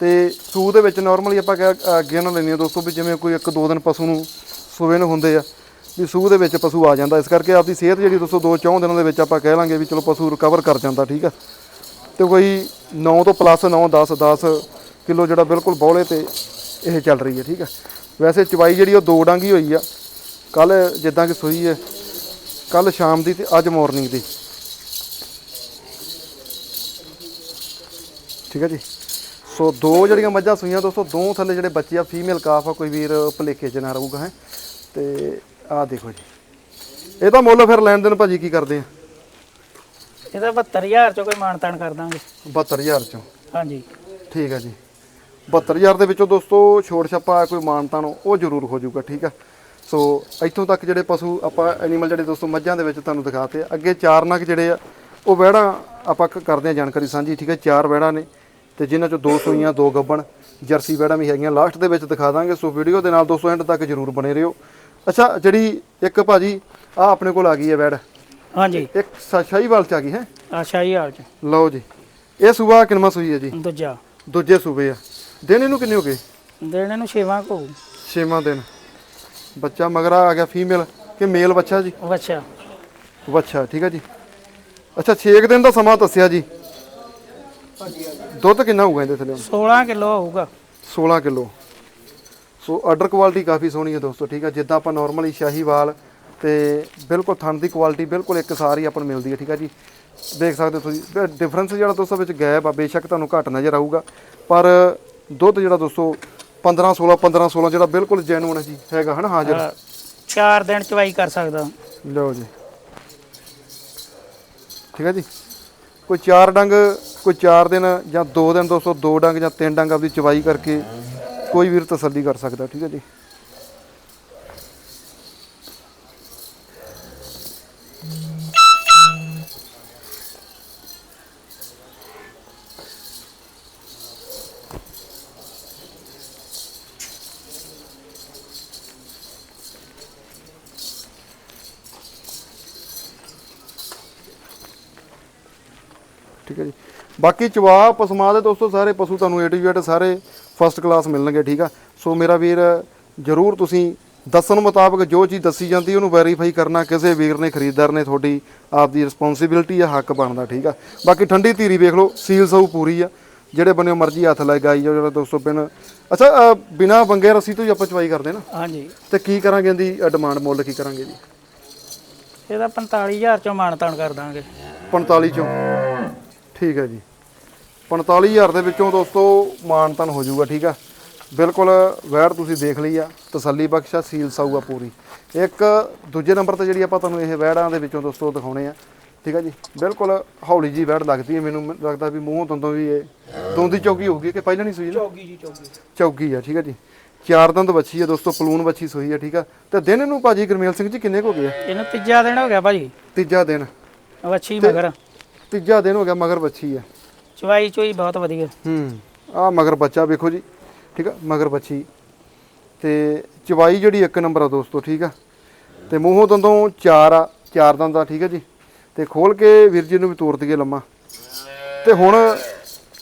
ਤੇ ਸੂ ਦੇ ਵਿੱਚ ਨਾਰਮਲੀ ਆਪਾਂ ਕਹਿ- ਅ, ਗਿਣ ਲੈਂਦੇ ਹਾਂ ਦੋਸਤੋ ਵੀ ਜਿਵੇਂ ਕੋਈ ਇੱਕ ਦੋ ਦਿਨ ਪਸ਼ੂ ਨੂੰ ਸੂਬੇ ਨੂੰ ਹੁੰਦੇ ਆ ਵੀ ਸੂਹ ਦੇ ਵਿੱਚ ਪਸ਼ੂ ਆ ਜਾਂਦਾ। ਇਸ ਕਰਕੇ ਆਪਦੀ ਸਿਹਤ ਜਿਹੜੀ ਦੋਸਤੋ ਦੋ ਚੌਂ ਦਿਨਾਂ ਦੇ ਵਿੱਚ ਆਪਾਂ ਕਹਿ ਲਾਂਗੇ ਵੀ ਚਲੋ ਪਸ਼ੂ ਰਿਕਵਰ ਕਰ ਜਾਂਦਾ, ਠੀਕ ਆ। ਤੇ ਕੋਈ 9 ਤੋਂ ਪਲੱਸ 9 10 10 ਕਿਲੋ ਜਿਹੜਾ ਬਿਲਕੁਲ ਬੌਲੇ ਤੇ ਇਹ ਚੱਲ ਰਹੀ ਹੈ, ਠੀਕ ਹੈ ਵੈਸੇ ਚਵਾਈ ਜਿਹੜੀ ਉਹ ਦੋ ਡਾਂਗੀ ਹੋਈ ਆ। ਕੱਲ ਜਿੱਦਾਂ ਕਿ ਸੋਈ ਹੈ, ਕੱਲ ਸ਼ਾਮ ਦੀ ਤੇ ਅੱਜ ਮਾਰਨਿੰਗ ਦੀ। ਠੀਕ ਹੈ ਜੀ। ਸੋ ਦੋ ਜਿਹੜੀਆਂ ਮੱਝਾਂ ਸੂਈਆਂ ਦੋਸਤੋ, ਦੋ ਥੱਲੇ ਜਿਹੜੇ ਬੱਚੇ ਆ ਫੀਮੇਲ ਕਾਫ ਆ, ਕੋਈ ਵੀਰ ਭਲੇਖੇ ਚ ਨਾ ਰਹੂਗਾ, ਹੈ। ਤੇ ਆਹ ਦੇਖੋ ਜੀ। ਇਹਦਾ ਮੁੱਲ ਫਿਰ ਲੈਣ ਦੇਣ ਭਾਜੀ ਕੀ ਕਰਦੇ ਆ? ਇਹਦਾ 72000 ਚੋਂ ਕੋਈ ਮਾਨਤਾਨ ਕਰ ਦਾਂਗੇ। 72000 ਚੋਂ। ਹਾਂਜੀ। ਠੀਕ ਹੈ ਜੀ। 72000 ਦੇ ਵਿੱਚੋਂ ਦੋਸਤੋ ਛੋੜ ਛੱਪਾ ਕੋਈ ਮਾਨਤਾਨ ਉਹ ਜ਼ਰੂਰ ਹੋ ਜਾਊਗਾ ਠੀਕ ਆ। ਸੋ ਇੱਥੋਂ ਤੱਕ ਜਿਹੜੇ ਪਸ਼ੂ ਆਪਾਂ ਐਨੀਮਲ ਜਿਹੜੇ ਦੋਸਤੋ ਮੱਝਾਂ ਦੇ ਵਿੱਚ ਤੁਹਾਨੂੰ ਦਿਖਾਤੇ ਆ। ਅੱਗੇ ਚਾਰ ਨਗ ਜਿਹੜੇ ਆ ਉਹ ਵਹਿੜਾਂ ਆਪਾਂ ਕਰਦੇ ਆ ਜਾਣਕਾਰੀ ਸਾਂਝੀ ਠੀਕ ਹੈ ਚਾਰ ਵਹਿੜਾਂ ਨੇ ਤੇ ਜਿਨ੍ਹਾਂ ਚੋਂ ਦੋ ਸੂਈਆਂ ਦੋ ਗੱਬਣ ਜਰਸੀ ਵਹਿੜਾਂ ਵੀ ਹੈਗੀਆਂ। ਲਾਸਟ ਦੇ ਵਿੱਚ ਦਿਖਾ ਦਾਂਗੇ ਸੋ ਵੀਡੀਓ ਦੇ ਨਾਲ ਦੋਸਤੋ ਐਂਡ ਤੱਕ ਜ਼ਰੂਰ ਬਣੇ ਰਹੋ। ਅੱਛਾ ਜਿਹੜੀ ਇੱਕ ਭਾਜੀ ਆ ਆਪਣੇ ਕੋਲ ਆ ਗਈ ਹੈ ਵਹਿੜ ਹਾਂਜੀ। ਇੱਕ ਸ- ਸ਼ਾਹੀਵਾਲ ਚ ਆ ਗਈ ਹੈ? ਆ ਸ਼ਾਹੀ ਹਾਲ ਚ। ਲਓ ਜੀ। ਇਹ ਸੂਬਾ ਕਿੰਨਵਾਂ ਸੂਈ ਹੈ ਜੀ? ਦੂਜਾ। ਦੂਜੇ ਸੂਬੇ ਆ। ਦਿਨ ਇਹਨੂੰ ਕਿੰਨੇ ਹੋ ਗਏ? ਦੇਣੇ ਨੂੰ ਛੇਵਾਂ ਕੋ ਛੇਵਾਂ ਦਿਨ। ਬੱਚਾ ਮਗਰਾ ਆ ਗਿਆ ਫੀਮੇਲ ਕਿ ਮੇਲ ਬੱਚਾ ਜੀ? ਬੱਚਾ। ਬੱਚਾ ਠੀਕ ਹੈ ਜੀ। ਅੱਛਾ 6 ਦਿਨ ਦਾ ਸਮਾਂ ਦੱਸਿਆ ਜੀ। ਦੁੱਧ ਕਿੰਨਾ ਹੋਊਗਾ ਇਹਦੇ ਥੱਲੇ? 16 ਕਿਲੋ ਹੋਊਗਾ। 16 ਕਿਲੋ। ਸੋ ਆਰਡਰ ਕੁਆਲਿਟੀ ਕਾਫੀ ਸੋਹਣੀ ਹੈ ਦੋਸਤੋ ਠੀਕ ਹੈ ਜਿੱਦਾਂ ਆਪਾਂ ਨਾਰਮਲੀ ਸ਼ਾਹੀਵਾਲ ਤੇ ਬਿਲਕੁਲ ਥਣ ਦੀ ਕੁਆਲਿਟੀ ਬਿਲਕੁਲ ਇੱਕ ਸਾਰੀ ਆਪਾਂ ਨੂੰ ਮਿਲਦੀ ਹੈ ਠੀਕ ਹੈ ਜੀ? ਦੇਖ ਸਕਦੇ ਹੋ ਤੁਸੀਂ ਡਿਫਰੈਂਸ ਜਿਹੜਾ ਦੋਸਤੋ ਵਿੱਚ ਗੈਪ ਆ ਬੇਸ਼ੱਕ ਤੁਹਾਨੂੰ ਘੱਟ ਨਜ਼ਰ ਆਊਗਾ ਪਰ ਦੁੱਧ ਜਿਹੜਾ ਦੋਸਤੋ 15 16 15 16 ਜਿਹੜਾ ਬਿਲਕੁਲ ਜੈਨੂਨ ਹੈ ਜੀ ਹੈਗਾ ਹਨਾ? ਹਾਜ਼ਰ ਚਾਰ ਦਿਨ ਚਵਾਈ ਕਰ ਸਕਦਾ। ਲਓ ਜੀ। ਠੀਕ ਹੈ ਜੀ? ਕੋਈ ਚਾਰ ਡੰਗ ਕੋਈ ਚਾਰ ਦਿਨ ਜਾਂ ਦੋ ਦਿਨ ਦੋਸਤੋ ਦੋ ਡੰਗ ਜਾਂ ਤਿੰਨ ਡੰਗ ਆਪਦੀ ਚਵਾਈ ਕਰਕੇ ਕੋਈ ਵੀਰ ਤਸੱਲੀ ਕਰ ਸਕਦਾ, ਠੀਕ ਹੈ ਜੀ। ਠੀਕ ਹੈ ਜੀ। ਬਾਕੀ ਚਵਾ ਪਸਮਾ ਦੇ ਦੋਸਤੋ, ਸਾਰੇ ਪਸ਼ੂ ਤੁਹਾਨੂੰ A to Z ਸਾਰੇ ਫਸਟ ਕਲਾਸ ਮਿਲਣਗੇ ਠੀਕ ਆ? ਸੋ ਮੇਰਾ ਵੀਰ ਜਰੂਰ ਤੁਸੀਂ ਦੱਸਣ ਮੁਤਾਬਕ ਜੋ ਚੀਜ਼ ਦੱਸੀ ਜਾਂਦੀ ਉਹਨੂੰ ਵੈਰੀਫਾਈ ਕਰਨਾ ਕਿਸੇ ਵੀਰ ਨੇ ਖਰੀਦਦਾਰ ਨੇ ਤੁਹਾਡੀ ਆਪਦੀ ਰਿਸਪੌਂਸਿਬਿਲਟੀ ਆ ਹੱਕ ਬਣਦਾ ਠੀਕ ਆ? ਬਾਕੀ ਠੰਡੀ ਧੀਰੀ ਵੇਖ ਲਓ ਸੀਲ ਸਊ ਪੂਰੀ ਆ ਜਿਹੜੇ ਬੰਨੇ ਮਰਜ਼ੀ ਹੱਥ ਲਗਾਈ ਜਾਓ ਜਿਹੜਾ ਦੋਸਤੋ ਪਿੰਨ। ਅੱਛਾ ਬਿਨਾਂ ਬੰਗੇ ਰੱਸੀ ਤੋਂ ਹੀ ਆਪਾਂ ਚਵਾਈ ਕਰਦੇ ਨਾ? ਹਾਂਜੀ। ਤੇ ਕੀ ਕਰਾਂਗੇ ਇਹਦੀ ਡਿਮਾਂਡ ਮੁੱਲ ਕੀ ਕਰਾਂਗੇ ਜੀ ਇਹਦਾ 45000 ਚੋਂ ਮਾਨਤਾਨ ਕਰ ਦਾਂਗੇ। 45 ਚੋਂ। ਠੀਕ ਹੈ ਜੀ। 45000 ਦੇ ਵਿੱਚੋਂ ਦੋਸਤੋ ਮਾਨਤਨ ਹੋ ਜਾਊਗਾ ਠੀਕ ਆ? ਬਿਲਕੁਲ ਵੈੜ ਤੁਸੀਂ ਦੇਖ ਲਈ ਆ ਤਸੱਲੀ ਬਖਸ਼ਾ ਸੀਲ ਸਾਊ ਆ ਪੂਰੀ। ਇੱਕ ਦੂਜੇ ਨੰਬਰ ਤੇ ਜਿਹੜੀ ਆਪਾਂ ਤੁਹਾਨੂੰ ਇਹ ਵੈੜਾਂ ਦੇ ਵਿੱਚੋਂ ਦੋਸਤੋ ਦਿਖਾਉਣੇ ਆ ਠੀਕ ਆ ਜੀ? ਬਿਲਕੁਲ ਹੌਲੀ ਜੀ ਵੈੜ ਲੱਗਦੀ ਹੈ ਮੈਨੂੰ ਲੱਗਦਾ ਵੀ ਮੂੰਹੋਂ ਦੰਦੋਂ ਵੀ ਇਹ ਦੋਂਦੀ ਚੌਕੀ ਹੋਊਗੀ ਕਿ ਪਹਿਲਾਂ ਨਹੀਂ ਸੂਈ ਨਾ? ਚੌਗੀ ਜੀ ਚੌਗੀ। ਚੌਕੀ ਆ ਠੀਕ ਆ ਜੀ? ਚਾਰ ਦੰਦ ਬੱਚੀ ਆ ਦੋਸਤੋ ਪਲੂਨ ਬੱਚੀ ਸੂਈ ਆ ਠੀਕ ਆ? ਤੇ ਦਿਨ ਨੂੰ ਭਾਜੀ ਗੁਰਮੇਲ ਸਿੰਘ ਜੀ ਕਿੰਨੇ ਕੁ ਹੋ ਗਏ ਆ? ਇਹਨੂੰ ਤੀਜਾ ਦਿਨ ਹੋ ਗਿਆ ਭਾਜੀ। ਤੀਜਾ ਦਿਨ। ਵੱਛੀ ਮਗਰ। ਤੀਜਾ ਦਿਨ ਹੋ ਗਿਆ ਮਗਰ ਬੱਚੀ ਆ। ਚਵਾਈ ਚੋਈ ਬਹੁਤ ਵਧੀਆ। ਹੂੰ ਆ ਮਗਰ ਬੱਚਾ ਵੇਖੋ ਜੀ ਠੀਕ ਆ ਮਗਰ ਬੱਚੀ। ਤੇ ਚਵਾਈ ਜਿਹੜੀ ਇੱਕ ਨੰਬਰ ਆ ਦੋਸਤੋ ਠੀਕ ਆ। ਤੇ ਮੂੰਹੋਂ ਦੰਦੋਂ ਚਾਰ ਆ ਚਾਰ ਦੰਦ ਆ ਠੀਕ ਆ ਜੀ। ਤੇ ਖੋਲ ਕੇ ਵੀਰ ਜੀ ਨੂੰ ਵੀ ਤੋਰ ਦਈਏ ਲੰਮਾ। ਤੇ ਹੁਣ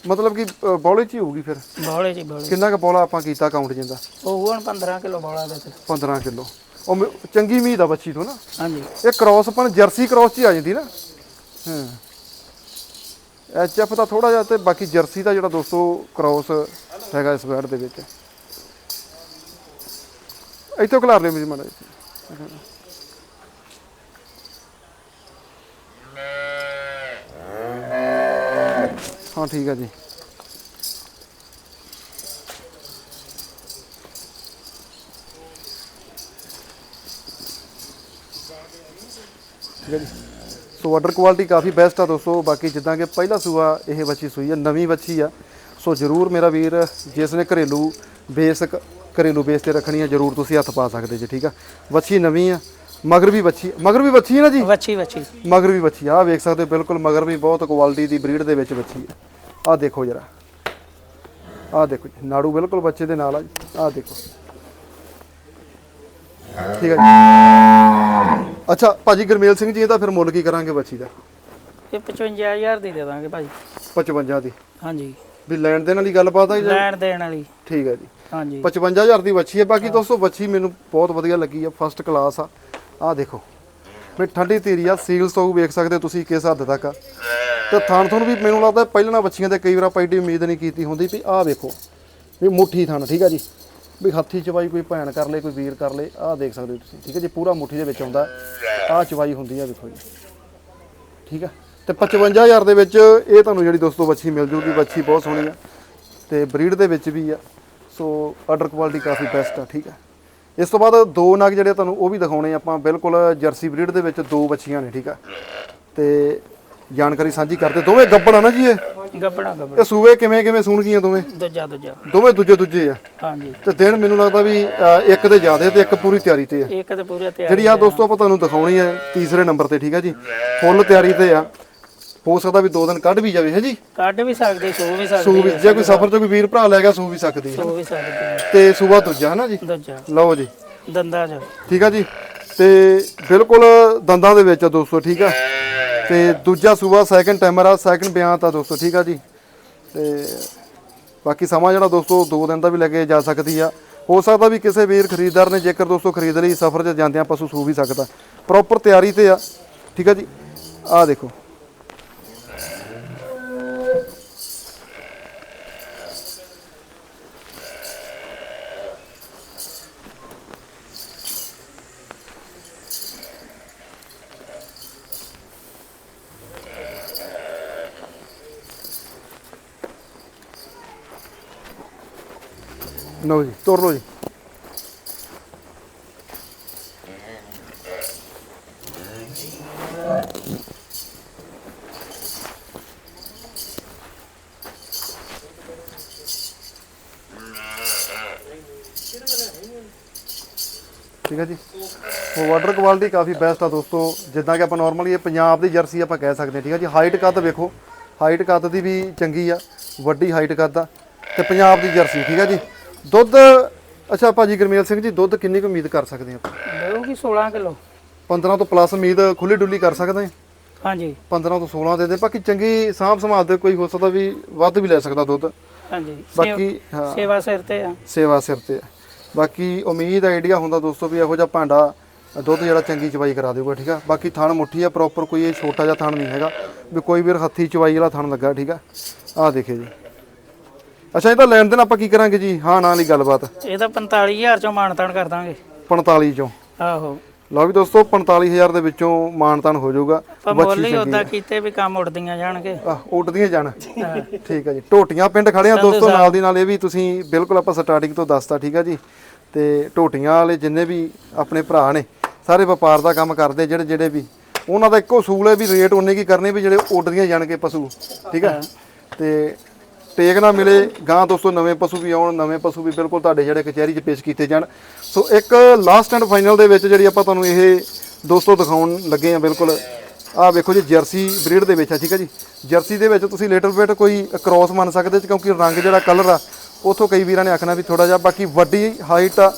ਮਤਲਬ ਕਿ ਬੌਲੇ ਚ ਹੀ ਹੋਊਗੀ ਫਿਰ? ਬੋਲੇ ਜੀ ਬੋਲੇ ਕਿੰਨਾ ਕੁ ਬੌਲਾ ਆਪਾਂ ਕੀਤਾ ਕਾਊਂਟ ਜਿੰਦਾ? ਉਹ ਹੁਣ 15 ਕਿਲੋ ਬੋਲਾ ਦੇ ਤੇ। 15 ਕਿਲੋ। ਉਹ ਚੰਗੀ ਮੀਤ ਆ ਬੱਚੀ ਤੋਂ ਨਾ। ਹਾਂਜੀ। ਇਹ ਕ੍ਰਾਸ ਨੂੰ ਜਰਸੀ ਕ੍ਰਾਸ ਚ ਹੀ ਆ ਜਾਂਦੀ ਨਾ। ਹਾਂ। ਐਚਐਫ ਦਾ ਥੋੜਾ ਜਿਹਾ ਤੇ ਬਾਕੀ ਜਰਸੀ ਦਾ ਜਿਹੜਾ ਦੋਸਤੋ ਕ੍ਰਾਸ ਹੈਗਾ ਇਸ ਵੈਡ ਦੇ ਵਿੱਚ। ਇੱਥੋਂ ਖਲਾਰ ਲਿਓ ਮੇਰੀ ਮਾੜਾ ਜਿਹਾ। ਹਾਂ, ਠੀਕ ਹੈ ਜੀ। ਠੀਕ ਹੈ ਜੀ। ਸੋ ਆਰਡਰ ਕੁਆਲਿਟੀ ਕਾਫੀ ਬੈਸਟ ਆ ਦੋਸਤੋ। ਬਾਕੀ ਜਿੱਦਾਂ ਕਿ ਪਹਿਲਾ ਸੂਆ ਇਹ ਬੱਚੀ ਸੂਈ ਆ ਨਵੀਂ ਬੱਚੀ ਆ। ਸੋ ਜਰੂਰ ਮੇਰਾ ਵੀਰ ਜਿਸ ਨੇ ਘਰੇਲੂ ਬੇਸ ਕ- ਘਰੇਲੂ ਬੇਸ ਤੇ ਰੱਖਣੀ ਆ ਜਰੂਰ ਤੁਸੀਂ ਹੱਥ ਪਾ ਸਕਦੇ ਜੀ ਠੀਕ ਆ? ਬੱਚੀ ਨਵੀਂ ਆ ਮਗਰ ਵੀ ਬੱਚੀ ਮਗਰ ਵੀ ਬੱਚੀ ਹੈ ਨਾ ਜੀ? ਵੱਛੀ ਵੱਛੀ। ਮਗਰ ਵੀ ਬੱਚੀ ਆ ਵੇਖ ਸਕਦੇ ਹੋ ਬਿਲਕੁਲ ਮਗਰ ਵੀ ਬਹੁਤ ਕੁਆਲਿਟੀ ਦੀ ਬਰੀਡ ਦੇ ਵਿੱਚ ਬੱਚੀ ਆ। ਆਹ ਦੇਖੋ ਜਰਾ। ਆਹ ਦੇਖੋ ਜੀ ਨਾੜੂ ਬਿਲਕੁਲ ਬੱਚੇ ਦੇ ਨਾਲ ਆ ਜੀ। ਆਹ ਦੇਖੋ। ਠੀਕ ਹੈ ਜੀ। ਅੱਛਾ ਭਾਜੀ ਗਰਮੇਲ ਸਿੰਘ ਜੀ ਇਹਦਾ ਫਿਰ ਮੁੱਲ ਕੀ ਕਰਾਂਗੇ ਬੱਚੀ ਦਾ? ਇਹ 55000 ਦੀ ਦੇ ਦਾਂਗੇ ਭਾਜੀ। 55 ਦੀ। ਹਾਂਜੀ। ਵੀ ਲੈਣ ਦੇਣ ਵਾਲੀ ਗੱਲਬਾਤ ਆ ਜੀ? ਲੈਣ ਦੇਣ ਵਾਲੀ। ਠੀਕ ਹੈ ਜੀ। ਹਾਂਜੀ। 55000 ਦੀ ਬੱਚੀ ਹੈ। ਬਾਕੀ ਦੋਸਤੋ ਬੱਚੀ ਮੈਨੂੰ ਬਹੁਤ ਵਧੀਆ ਲੱਗੀ ਆ। ਫਸਟ ਕਲਾਸ ਆ। ਆਹ ਦੇਖੋ। ਵੀ ਠੰਡੀ ਧੀਰੀ ਆ। ਸੀਲ ਸੋ ਵੇਖ ਸਕਦੇ ਤੁਸੀਂ ਕਿਸ ਹੱਦ ਤੱਕ ਆ। ਤੇ ਥਣ ਤੁਹਾਨੂੰ ਵੀ ਮੈਨੂੰ ਲੱਗਦਾ ਪਹਿਲਾਂ ਬੱਚੀਆਂ ਤੇ ਕਈ ਵਾਰ ਆਪਾਂ ਉਮੀਦ ਨਹੀਂ ਕੀਤੀ ਹੁੰਦੀ ਵੀ ਆਹ ਵੇਖੋ। ਵੀ ਮੁੱਠੀ ਥਣ ਠੀਕ ਆ ਜੀ। ਵੀ ਹੱਥੀ ਚਵਾਈ ਕੋਈ ਭੈਣ ਕਰ ਲੇ, ਕੋਈ ਵੀਰ ਕਰ ਲੇ, ਆਹ ਦੇਖ ਸਕਦੇ ਹੋ ਤੁਸੀਂ, ਠੀਕ ਹੈ ਜੀ? ਪੂਰਾ ਮੁੱਠੀ ਦੇ ਵਿੱਚ ਆਉਂਦਾ। ਆਹ ਚਵਾਈ ਹੁੰਦੀ ਆ ਵੇਖੋ ਜੀ। ਠੀਕ ਆ ਤੇ 55000 ਦੇ ਵਿੱਚ ਇਹ ਤੁਹਾਨੂੰ ਜਿਹੜੀ ਦੋਸਤੋ ਬੱਚੀ ਮਿਲ ਜੂਗੀ ਬੱਚੀ ਬਹੁਤ ਸੋਹਣੀ ਆ ਤੇ ਬਰੀਡ ਦੇ ਵਿੱਚ ਵੀ ਆ। ਸੋ ਆਰਡਰ ਕੁਆਲਿਟੀ ਕਾਫੀ ਬੈਸਟ ਆ, ਠੀਕ ਆ ਇਸ ਤੋਂ ਬਾਅਦ ਦੋ ਨਗ ਜਿਹੜੇ ਤੁਹਾਨੂੰ ਉਹ ਵੀ ਦਿਖਾਉਣੇ ਆਪਾਂ। ਬਿਲਕੁਲ ਜਰਸੀ ਬਰੀਡ ਦੇ ਵਿੱਚ ਦੋ ਬੱਚੀਆਂ ਨੇ, ਠੀਕ ਆ ਤੇ ਜਾਣਕਾਰੀ ਸਾਂਝੀ ਕਰਦੇ। ਦੋਵੇਂ ਗੱਬੜ ਆ ਨਾ ਜੀ ਇਹ? ਗੱਬੜਾ ਇਹ ਸੂਏ ਕਿਵੇਂ ਕਿਵੇਂ ਸੂਣਗੀਆਂ ਦੋਵੇਂ? ਦੂਜਾ ਦੂਜਾ। ਦੋਵੇਂ ਦੂਜੇ ਦੂਜੇ ਆ? ਹਾਂਜੀ। ਤੇ ਦਿਨ ਮੈਨੂੰ ਲੱਗਦਾ ਵੀ ਅ, ਇੱਕ ਦੇ ਜ਼ਿਆਦੇ ਤੇ ਇੱਕ ਪੂਰੀ ਤਿਆਰੀ ਤੇ ਆ। ਇੱਕ ਤੇ ਪੂਰੇ ਤਿਆਰ ਜਿਹੜੀ ਆ ਦੋਸਤੋ ਆਪਾਂ ਤੁਹਾਨੂੰ ਦਿਖਾਉਣੀ ਹੈ ਤੀਸਰੇ ਨੰਬਰ ਤੇ ਠੀਕ ਆ ਜੀ? ਫੁੱਲ ਤਿਆਰੀ ਤੇ ਆ। ਹੋ ਸਕਦਾ ਵੀ ਦੋ ਦਿਨ ਕੱਢ ਵੀ ਜਾਵੇ ਹੈ ਜੀ? ਕੱਢ ਵੀ ਸਕਦੇ ਸੋ ਵੀ ਸੂ ਸਕਦੇ ਵੀ ਜੇ ਕੋਈ ਸਫਰ 'ਚ ਕੋਈ ਵੀਰ ਭਰਾ ਲੈ ਗਿਆ ਸੂ ਵੀ ਸਕਦੀ ਸੋ ਵੀ ਸਕਦੇ ਤੇ ਸੂਬਾ ਦੂਜਾ ਹੈ ਨਾ ਜੀ? ਦੂਜਾ। ਲਓ ਜੀ। ਦੰਦਾ ਚ। ਠੀਕ ਆ ਜੀ? ਤੇ ਬਿਲਕੁਲ ਦੰਦਾਂ ਦੇ ਵਿੱਚ ਆ ਦੋਸਤੋ ਠੀਕ ਆ? ਤੇ ਦੂਜਾ ਸੂਬਾ ਸੈਕੰਡ ਟਾਈਮਰ ਆ ਸੈਕੰਡ ਬਿਆਨ ਤਾਂ ਦੋਸਤੋ ਠੀਕ ਆ ਜੀ। ਤੇ ਬਾਕੀ ਸਮਾਂ ਜਿਹੜਾ ਦੋਸਤੋ 2 ਦਿਨ ਦਾ ਵੀ ਲੈ ਕੇ ਜਾ ਸਕਦੀ ਆ। ਹੋ ਸਕਦਾ ਵੀ ਕਿਸੇ ਵੀਰ ਖਰੀਦਦਾਰ ਨੇ ਜੇਕਰ ਦੋਸਤੋ ਖਰੀਦ ਲਈ ਸਫ਼ਰ 'ਚ ਜਾਂਦਿਆਂ ਪਸ਼ੂ ਸੂ ਵੀ ਸਕਦਾ। ਪ੍ਰੋਪਰ ਤਿਆਰੀ ਤੇ ਆ, ਠੀਕ ਆ ਜੀ। ਆਹ ਦੇਖੋ। ਲਓ ਜੀ, ਤੋਰ ਲਓ ਜੀ। ਠੀਕ ਹੈ ਜੀ। ਉਹ ਵਾਟਰ ਕੁਆਲਿਟੀ ਕਾਫੀ ਬੈਸਟ ਆ ਦੋਸਤੋ, ਜਿੱਦਾਂ ਕਿ ਆਪਾਂ ਨਾਰਮਲੀ ਇਹ ਪੰਜਾਬ ਦੀ ਜਰਸੀ ਆਪਾਂ ਕਹਿ ਸਕਦੇ ਹਾਂ, ਠੀਕ ਹੈ ਜੀ। ਹਾਈਟ ਕੱਦ ਵੇਖੋ ਹਾਈਟ ਕੱਦ ਦੀ ਵੀ ਚੰਗੀ ਆ, ਵੱਡੀ ਹਾਈਟ ਕੱਦ ਆ, ਤੇ ਪੰਜਾਬ ਦੀ ਜਰਸੀ, ਠੀਕ ਹੈ ਜੀ। ਦੁੱਧ ਅੱਛਾ ਭਾਜੀ ਗੁਰਮੇਲ ਸਿੰਘ ਜੀ ਦੁੱਧ ਕਿੰਨੀ ਕੁ ਉਮੀਦ ਕਰ ਸਕਦੇ ਆਪਾਂ ਦੇਊਗੀ 16 ਕਿਲੋ। 15 ਤੋਂ ਪਲੱਸ ਉਮੀਦ ਖੁੱਲੀ ਡੁੱਲੀ ਕਰ ਸਕਦੇ ਹਾਂ? ਹਾਂਜੀ। 15 ਤੋਂ 16 ਦੇ ਦੇ ਬਾਕੀ ਚੰਗੀ ਸਾਂਭ ਸੰਭਾਲ ਤੇ ਕੋਈ ਹੋ ਸਕਦਾ ਵੀ ਵੱਧ ਵੀ ਲੈ ਸਕਦਾ ਦੁੱਧ। ਹਾਂਜੀ। ਬਾਕੀ ਹਾਂ। ਸੇਵਾ ਸਿਰ ਤੇ ਆ। ਸੇਵਾ ਸਿਰ ਤੇ ਆ। ਬਾਕੀ ਉਮੀਦ ਆਈਡੀਆ ਹੁੰਦਾ ਦੋਸਤੋ ਵੀ ਇਹੋ ਜਿਹਾ ਭਾਂਡਾ ਦੁੱਧ ਜਿਹੜਾ ਚੰਗੀ ਚਵਾਈ ਕਰਾ ਦੇਊਗਾ ਠੀਕ ਆ? ਬਾਕੀ ਥਣ ਮੁੱਠੀ ਆ ਪ੍ਰੋਪਰ ਕੋਈ ਇਹ ਛੋਟਾ ਜਿਹਾ ਥਣ ਨਹੀਂ ਹੈਗਾ ਵੀ ਕੋਈ ਵੀਰ ਹੱਥੀ ਚਵਾਈ ਵਾਲਾ ਥਣ ਲੱਗਾ ਠੀਕ ਆ? ਆਹ ਦੇਖੇ ਜੀ। ਅੱਛਾ ਇਹਦਾ ਲੈਣ ਦੇਣ ਆਪਾਂ ਕੀ ਕਰਾਂਗੇ ਜੀ? ਹਾਂ ਨਾ ਵਾਲੀ ਗੱਲਬਾਤ। ਇਹ ਤਾਂ 45000 ਚੋਂ ਮਾਨਤਾਨ ਕਰ ਦਾਂਗੇ। 45 ਚੋਂ। ਆਹੋ। ਲਓ ਵੀ ਦੋਸਤੋ 45000 ਦੇ ਵਿੱਚੋਂ ਮਾਨਤਾਨ ਹੋ ਜਾਊਗਾ। ਪਰ ਮੁੱਲ ਹੀ ਉਦਾਂ ਕੀਤੇ ਵੀ ਕੰਮ ਉੱਡਦੀਆਂ ਜਾਣਗੇ। ਆ ਉੱਡਦੀਆਂ ਜਾਣ। ਠੀਕ ਹੈ ਜੀ। ਟੋਟੀਆਂ ਪਿੰਡ ਖੜੇ ਆ ਦੋਸਤੋ ਨਾਲ ਦੀ ਨਾਲ ਇਹ ਵੀ ਤੁਸੀਂ ਬਿਲਕੁਲ ਆਪਾਂ ਸਟਾਰਟਿੰਗ ਤੋਂ ਦੱਸਤਾ ਠੀਕ ਹੈ ਜੀ। ਤੇ ਟੋਟੀਆਂ ਵਾਲੇ ਜਿੰਨੇ ਵੀ ਆਪਣੇ ਭਰਾ ਨੇ ਸਾਰੇ ਵਪਾਰ ਦਾ ਕੰਮ ਕਰਦੇ ਜਿਹੜੇ ਜਿਹੜੇ ਵੀ। ਉਹਨਾਂ ਦਾ ਇੱਕੋ ਅਸੂਲ ਹੈ ਵੀ ਰੇਟ ਉਹਨੇ ਕੀ ਕਰਨੇ ਵੀ ਜਿਹੜੇ ਉੱਡਦੀਆਂ ਜਾਣਗੇ ਪਸ਼ੂ ਠੀਕ ਹੈ। ਤੇ ਟੇਕ ਨਾ ਮਿਲੇ, ਗਾਂ ਦੋਸਤੋ, ਨਵੇਂ ਪਸ਼ੂ ਵੀ ਆਉਣ, ਨਵੇਂ ਪਸ਼ੂ ਵੀ ਬਿਲਕੁਲ ਤੁਹਾਡੇ ਜਿਹੜੇ ਕਚਹਿਰੀ 'ਚ ਪੇਸ਼ ਕੀਤੇ ਜਾਣ। ਸੋ ਇੱਕ ਲਾਸਟ ਐਂਡ ਫਾਈਨਲ ਦੇ ਵਿੱਚ ਜਿਹੜੀ ਆਪਾਂ ਤੁਹਾਨੂੰ ਇਹ ਦੋਸਤੋ ਦਿਖਾਉਣ ਲੱਗੇ ਆ ਬਿਲਕੁਲ। ਆਹ ਵੇਖੋ ਜੀ, ਜਰਸੀ ਬਰੀਡ ਦੇ ਵਿੱਚ ਆ, ਠੀਕ ਹੈ ਜੀ। ਜਰਸੀ ਦੇ ਵਿੱਚ ਤੁਸੀਂ ਲਿਟਲ ਬਿਟ ਕੋਈ ਕ੍ਰੋਸ ਮੰਨ ਸਕਦੇ ਕਿਉਂਕਿ ਰੰਗ ਜਿਹੜਾ ਕਲਰ ਆ, ਉਥੋਂ ਕਈ ਵੀਰਾਂ ਨੇ ਆਖਣਾ ਵੀ ਥੋੜਾ ਜਿਹਾ, ਬਾਕੀ ਵੱਡੀ ਹਾਈਟ ਆ,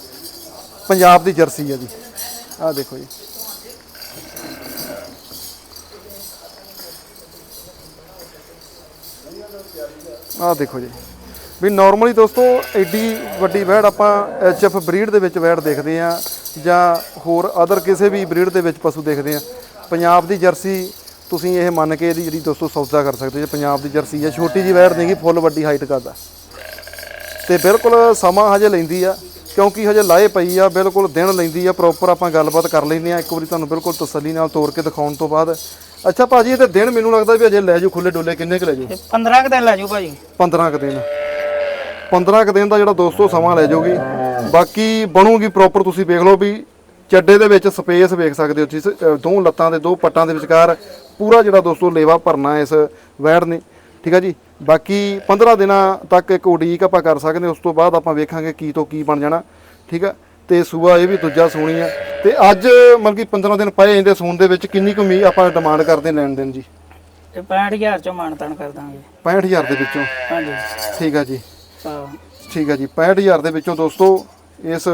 ਪੰਜਾਬ ਦੀ ਜਰਸੀ ਆ ਜੀ। ਆਹ ਦੇਖੋ ਜੀ। ਆਹ ਦੇਖੋ ਜੀ। ਵੀ ਨਾਰਮਲੀ ਦੋਸਤੋ ਐਡੀ ਵੱਡੀ ਵੈੜ ਆਪਾਂ ਐਚਐਫ ਬਰੀਡ ਦੇ ਵਿੱਚ ਵੈੜ ਦੇਖਦੇ ਆ ਜਾਂ ਹੋਰ ਅਦਰ ਕਿਸੇ ਵੀ ਬਰੀਡ ਦੇ ਵਿੱਚ ਪਸ਼ੂ ਦੇਖਦੇ ਆ ਪੰਜਾਬ ਦੀ ਜਰਸੀ ਤੁਸੀਂ ਇਹ ਮੰਨ ਕੇ ਇਹਦੀ ਜਿਹੜੀ ਦੋਸਤੋ ਸੌਦਾ ਕਰ ਸਕਦੇ ਜੇ ਪੰਜਾਬ ਦੀ ਜਰਸੀ ਹੈ ਛੋਟੀ ਜੀ ਵੈੜ ਨਹੀਂਗੀ ਫੁੱਲ ਵੱਡੀ ਹਾਈਟ ਕਰਦਾ ਤੇ ਬਿਲਕੁਲ ਸਮਾਂ ਹਜੇ ਲੈਂਦੀ ਆ, ਕਿਉਂਕਿ ਹਜੇ ਲਾਏ ਪਈ ਆ, ਬਿਲਕੁਲ ਦਿਨ ਲੈਂਦੀ ਆ ਪ੍ਰੋਪਰ ਆਪਾਂ ਗੱਲਬਾਤ ਕਰ ਲੈਂਦੇ ਆ ਇੱਕ ਵਾਰੀ ਤੁਹਾਨੂੰ ਬਿਲਕੁਲ ਤਸੱਲੀ ਨਾਲ ਤੋੜ ਕੇ ਦਿਖਾਉਣ ਤੋਂ ਬਾਅਦ ਅੱਛਾ ਭਾਜੀ ਇਹ ਤੇ ਦਿਨ ਮੈਨੂੰ ਲੱਗਦਾ ਵੀ ਹਜੇ ਲੈ ਜਾਓ ਖੁੱਲੇ ਡੋਲੇ ਕਿੰਨੇ ਕੁ ਲੈ ਜਾਓ? ਤੇ 15 ਕੁ ਦਿਨ ਲੈ ਜਾਊ ਭਾਜੀ। 15 ਕੁ ਦਿਨ। 15 ਕੁ ਦਿਨ ਦਾ ਜਿਹੜਾ ਦੋਸਤੋ ਸਮਾਂ ਲੈ ਜਾਊਗੀ ਬਾਕੀ ਬਣੂਗੀ ਪ੍ਰੋਪਰ ਤੁਸੀਂ ਵੇਖ ਲਓ ਵੀ ਚੱਡੇ ਦੇ ਵਿੱਚ ਸਪੇਸ ਵੇਖ ਸਕਦੇ ਹੋ ਤੁਸੀਂ। ਦੋ ਲੱਤਾਂ ਦੇ ਦੋ ਪੱਟਾਂ ਦੇ ਵਿਚਕਾਰ ਪੂਰਾ ਜਿਹੜਾ ਦੋਸਤੋ ਲੇਵਾ ਭਰਨਾ ਇਸ ਵੈੜ ਨੇ। ਠੀਕ ਹੈ ਜੀ? ਬਾਕੀ 15 ਦਿਨਾਂ ਤੱਕ ਇੱਕ ਉਡੀਕ ਆਪਾਂ ਕਰ ਸਕਦੇ ਉਸ ਤੋਂ ਬਾਅਦ ਆਪਾਂ ਵੇਖਾਂਗੇ ਕੀ ਤੋਂ ਕੀ ਬਣ ਜਾਣਾ। ਠੀਕ ਹੈ ਤੇ ਸੂਆ ਇਹ ਵੀ ਦੂਜਾ ਸੋਣੀ ਆ। ਤੇ ਅੱਜ ਮਤਲਬ ਕਿ 15 ਦਿਨ ਪਏ ਇਹਦੇ ਸੂਣ ਦੇ ਵਿੱਚ ਕਿੰਨੀ ਕੁ ਮੀ ਆਪਾਂ ਡਿਮਾਂਡ ਕਰਦੇ ਲੈਣ ਦੇਣ ਜੀ? ਤੇ 65000 ਚੋਂ ਮਾਨਤਾਨ ਕਰ ਦਾਂਗੇ। 65000 ਦੇ ਵਿੱਚੋਂ? ਹਾਂਜੀ। ਠੀਕ ਹੈ ਜੀ। ਠੀਕ ਹੈ ਜੀ। 65000 ਦੇ ਵਿੱਚੋਂ ਦੋਸਤੋ ਇਸ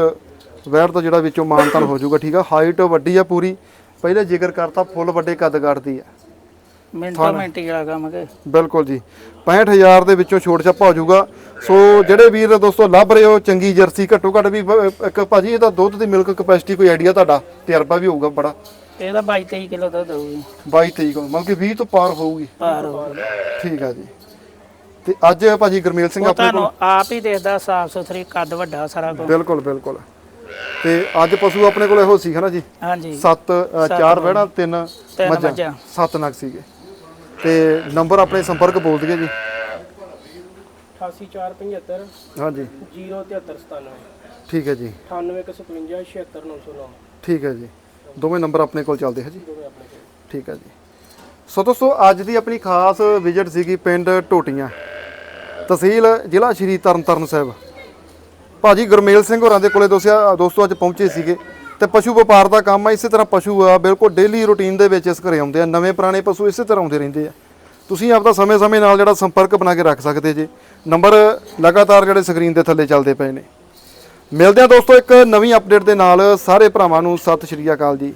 ਵੈੜ ਦਾ ਜਿਹੜਾ ਵਿੱਚੋਂ ਮਾਨਤਨ ਹੋ ਜਾਊਗਾ ਠੀਕ ਆ? ਹਾਈਟ ਵੱਡੀ ਆ ਪੂਰੀ। ਪਹਿਲੇ ਜ਼ਿਕਰ ਕਰਤਾ ਫੁੱਲ ਵੱਡੇ ਕੱਦ ਕੱਟਦੀ ਆ। ਮਿੰਟੋ ਮਿੰਟੀ ਵਾਲਾ ਕੰਮ ਕੇ। ਬਿਲਕੁਲ ਜੀ। 65000 ਦੇ ਵਿੱਚੋਂ ਛੋਟ ਛੱਪਾ ਹੋ ਜਾਊਗਾ। ਸੋ ਜਿਹੜੇ ਵੀਰ ਦੋਸਤੋ ਲੱਭ ਰਹੇ ਹੋ ਚੰਗੀ ਜਰਸੀ ਘੱਟੋ ਘੱਟ ਵੀ ਬ- ਇੱਕ ਭਾਜੀ ਇਹਦਾ ਦੁੱਧ ਦੀ ਮਿਲਕ ਕਪੈਸਿਟੀ ਕੋਈ ਆਈਡੀਆ ਤੁਹਾਡਾ? ਤਜਰਬਾ ਵੀ ਹੋਊਗਾ ਬੜਾ। ਇਹਦਾ 22 23 ਕਿਲੋ ਦੁੱਧ ਹੋਊਗੀ। 22 23 ਕੋਲ ਮਤਲਬ ਕਿ 20 ਤੋਂ ਪਾਰ ਹੋਊਗੀ। ਪਾਰ ਹੋਊਗੀ। ਠੀਕ ਆ ਜੀ। ਤੇ ਅੱਜ ਭਾਜੀ ਗੁਰਮੇਲ ਸਿੰਘ ਉਹ ਆਪਣੇ ਕੋਲ ਤੁਹਾਨੂੰ ਆਪ ਹੀ ਦੇਖਦਾ ਸਾਫ਼ ਸੁਥਰੀ ਕੱਦ ਵੱਡਾ ਸਾਰਾ ਕੁਝ ਬਿਲਕੁਲ ਬਿਲਕੁਲ। ਤੇ ਅੱਜ ਪਸ਼ੂ ਆਪਣੇ ਕੋਲ ਇਹੋ ਸੀ ਹਨਾ ਜੀ? ਹਾਂਜੀ। ਸੱਤ ਅ, ਚਾਰ ਵਹਿੜਾਂ ਤਿੰਨ ਮੱਝਾਂ। ਸੱਤ ਨਗ ਸੀਗੇ। ਤੇ ਨੰਬਰ ਆਪਣੇ ਸੰਪਰਕ ਬੋਲ ਦਈਏ ਜੀ। 88475 ਹਾਂਜੀ। 07397 ਠੀਕ ਹੈ ਜੀ। 9855 76909 ਠੀਕ ਹੈ ਜੀ। ਦੋਵੇਂ ਨੰਬਰ ਆਪਣੇ ਕੋਲ ਚੱਲਦੇ ਹੈ ਜੀ। ਦੋਵੇਂ ਆਪਣੇ ਕੋਲ। ਠੀਕ ਹੈ ਜੀ। ਸੋ ਦੋਸਤੋ ਅੱਜ ਦੀ ਆਪਣੀ ਖਾਸ ਵਿਜ਼ਿਟ ਸੀਗੀ ਪਿੰਡ ਟੋਟੀਆਂ ਤਹਿਸੀਲ ਜ਼ਿਲ੍ਹਾ ਸ਼੍ਰੀ ਤਰਨਤਾਰਨ ਸਾਹਿਬ। ਭਾਜੀ ਗੁਰਮੇਲ ਸਿੰਘ ਹੋਰਾਂ ਦੇ ਕੋਲੇ ਦੋਸਿਆ ਦੋਸਤੋ ਅੱਜ ਪਹੁੰਚੇ ਸੀਗੇ। ਤੇ ਪਸ਼ੂ ਵਪਾਰ ਦਾ ਕੰਮ ਆ, ਇਸੇ ਤਰ੍ਹਾਂ ਪਸ਼ੂ ਆ, ਬਿਲਕੁਲ ਡੇਲੀ ਰੁਟੀਨ ਦੇ ਵਿੱਚ ਇਸ ਘਰੇ ਆਉਂਦੇ ਆ, ਨਵੇਂ ਪੁਰਾਣੇ ਪਸ਼ੂ ਇਸੇ ਤਰ੍ਹਾਂ ਆਉਂਦੇ ਰਹਿੰਦੇ ਆ। ਤੁਸੀਂ ਆਪਦਾ ਸਮੇਂ-ਸਮੇਂ ਨਾਲ ਜਿਹੜਾ ਸੰਪਰਕ ਬਣਾ ਕੇ ਰੱਖ ਸਕਦੇ ਜੇ। ਨੰਬਰ ਲਗਾਤਾਰ ਜਿਹੜੇ ਸਕਰੀਨ ਦੇ ਥੱਲੇ ਚੱਲਦੇ ਪਏ ਨੇ। ਮਿਲਦੇ ਆ ਦੋਸਤੋ ਇੱਕ ਨਵੀਂ ਅਪਡੇਟ ਦੇ ਨਾਲ। ਸਾਰੇ ਭਰਾਵਾਂ ਨੂੰ ਸਤਿ ਸ਼੍ਰੀ ਅਕਾਲ ਜੀ।